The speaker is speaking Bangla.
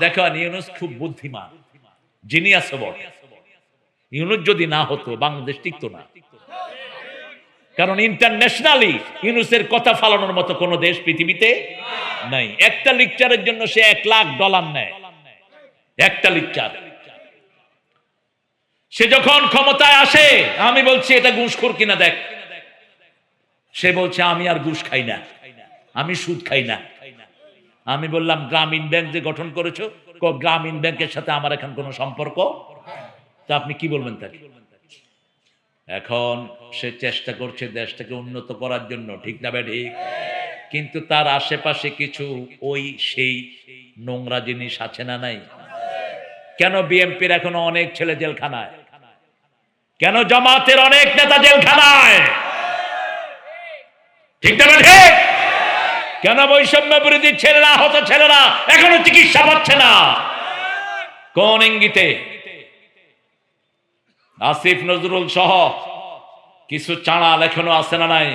দেখো ইউনুস খুব বুদ্ধিমান। জিনিয়াস বটে ইউনুস যদি না হতো, বাংলাদেশ টিকতো না। কারণ ইন্টারন্যাশনালি ইউনুসের কথা ফালানোর মতো কোন দেশ পৃথিবীতে নাই। একটা লেকচারের জন্য সে এক লাখ ডলার নেয়। একটা লেকচার। সে যখন ক্ষমতায় আসে, আমি বলছি, এটা ঘুষখোর কিনা দেখ। সে বলছে, আমি আর ঘুষ খাই না। আমি সুদ খাই না। আমি বললাম, গ্রামীণ ব্যাংক যে গঠন করেছ গ্রামীণ ব্যাংকের সাথে আমার এখন কোনো সম্পর্ক? তা আপনি কি বলবেন তাকে? এখন সে চেষ্টা করছে দেশটাকে উন্নত করার জন্য, ঠিক না ঠিক। কিন্তু তার আশেপাশে কিছু ওই সেই নোংরা জিনিস আছে না নাই? কেন বিএমপির এখনও অনেক ছেলে জেলখানায়? কেন জামাতের অনেক নেতা জেলখানায়? ঠিক না ঠিক। কেন বৈষম্য বিরোধী ছেলেরা, আহত ছেলেরা এখনও চিকিৎসা পাচ্ছে না। কোন ইঙ্গিতে? আসিফ নজরুল সহ কিছু চাঁড়াল এখনও আছে না নাই?